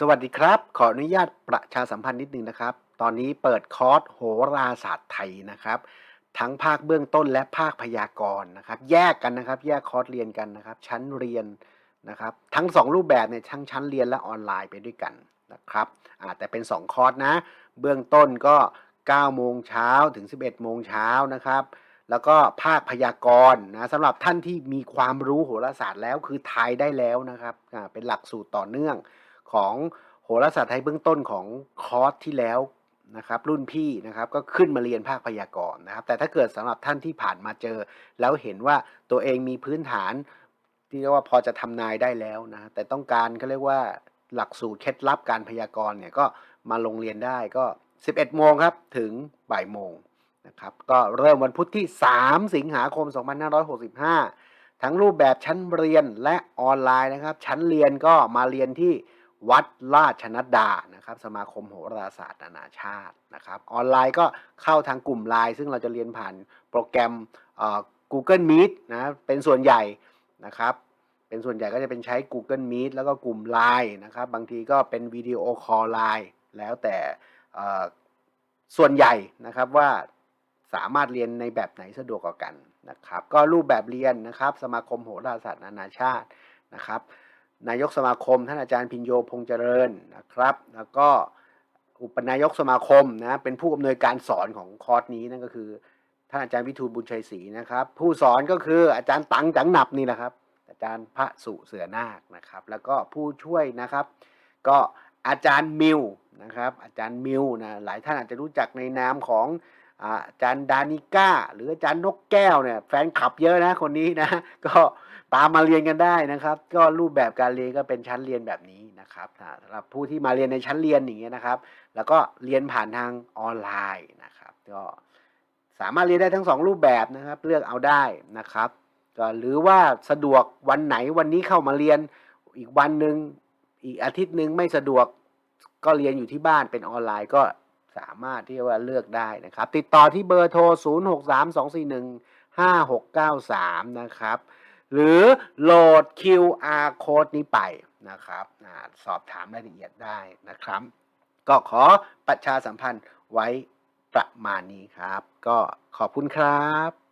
สวัสดีครับ ขออนุญาตประชาสัมพันธ์นิดนึงนะครับ ตอนนี้เปิดคอร์สโหราศาสตร์ไทยนะครับ ทั้งภาคเบื้องต้นและภาคพยากรณ์นะครับ แยกกันนะครับ แยกคอร์สเรียนกันนะครับ ชั้นเรียนนะครับ ทั้ง 2 รูปแบบเนี่ยทั้งชั้นเรียนและออนไลน์ไปด้วยกันนะครับอ่าแต่เป็น 2 คอร์สนะ เบื้องต้นก็ 9 โมงเช้าถึง 11 โมงเช้านะครับ แล้วก็ภาคพยากรณ์นะสำหรับท่านที่มีความรู้โหราศาสตร์แล้วคือทายได้แล้วนะครับอ่าเป็นหลักสูตรต่อเนื่อง ของโหราศาสตร์ไทยเบื้องต้นของคอร์สที่แล้วนะครับรุ่นพี่นะครับก็ขึ้นมาเรียนภาคพยากรณ์นะครับ แต่ถ้าเกิดสำหรับท่านที่ผ่านมาเจอ แล้วเห็นว่าตัวเองมีพื้นฐาน ที่เรียกว่าพอจะทำนายได้แล้วนะแต่ต้องการเขาเรียกว่าหลักสูตรเคล็ดลับการพยากรณ์เนี่ยก็มาลงเรียนได้ก็ 11 โมงครับถึงบ่ายโมงนะครับก็เริ่มวันพุธที่ 3 สิงหาคม 2565 ทั้งรูปแบบชั้นเรียนและออนไลน์นะครับ ชั้นเรียนก็มาเรียนที่ วัดราชนัดดานะครับสมาคมโหราศาสตร์นานาชาตินะครับออนไลน์ก็เข้าทางกลุ่มไลน์ซึ่งเราจะเรียนผ่านโปรแกรม Google Meet นะเป็นส่วนใหญ่นะครับเป็นส่วนใหญ่ก็จะเป็นใช้ Google Meet แล้วก็กลุ่ม Line นะครับบางทีก็เป็นวิดีโอคอลไลน์แล้วแต่ส่วนใหญ่นะครับว่าสามารถเรียนในแบบไหนสะดวกกว่ากันนะครับก็รูปแบบเรียนนะครับสมาคมโหราศาสตร์นานาชาตินะครับ นายกสมาคมท่านอาจารย์พินโยพงษ์เจริญนะครับ แล้วก็อุปนายกสมาคมนะเป็นผู้อำนวยการสอนของคอร์สนี้นั่นก็คือท่านอาจารย์วิทูลบุญชัยศรีนะครับ ผู้สอนก็คืออาจารย์ตังจังหนับนี่แหละครับ อาจารย์พระสุเสือนาคนะครับ แล้วก็ผู้ช่วยนะครับ ก็อาจารย์มิวนะครับ อาจารย์มิวนะหลายท่านอาจจะรู้จักในนามของ อาจารย์ดานิก้า หรืออาจารย์นกแก้วเนี่ยแฟนคลับเยอะนะคนนี้นะ ก็ตามมาเรียนกันได้นะครับ ก็รูปแบบการเรียนก็เป็นชั้นเรียนแบบนี้นะครับสำหรับผู้ที่มาเรียนในชั้นเรียนอย่างเงี้ยนะครับ แล้วก็เรียนผ่านทางออนไลน์นะครับ ก็สามารถเรียนได้ทั้งสองรูปแบบนะครับ เลือกเอาได้นะครับก็หรือว่าสะดวกวันไหนวันนี้เข้ามาเรียนอีกวันหนึ่งอีกอาทิตย์หนึ่งไม่สะดวกก็เรียนอยู่ที่บ้านเป็นออนไลน์ก็ สามารถที่ว่าเลือกได้นะครับ ติดต่อที่เบอร์โทร 0 6 3 2 4 1 5 6 9 3 นะครับ หรือโหลด QR code นี้ไปนะครับสอบถามรายละเอียดได้นะครับ ก็ขอประชาสัมพันธ์ไว้ประมาณนี้ครับ ก็ขอบคุณครับ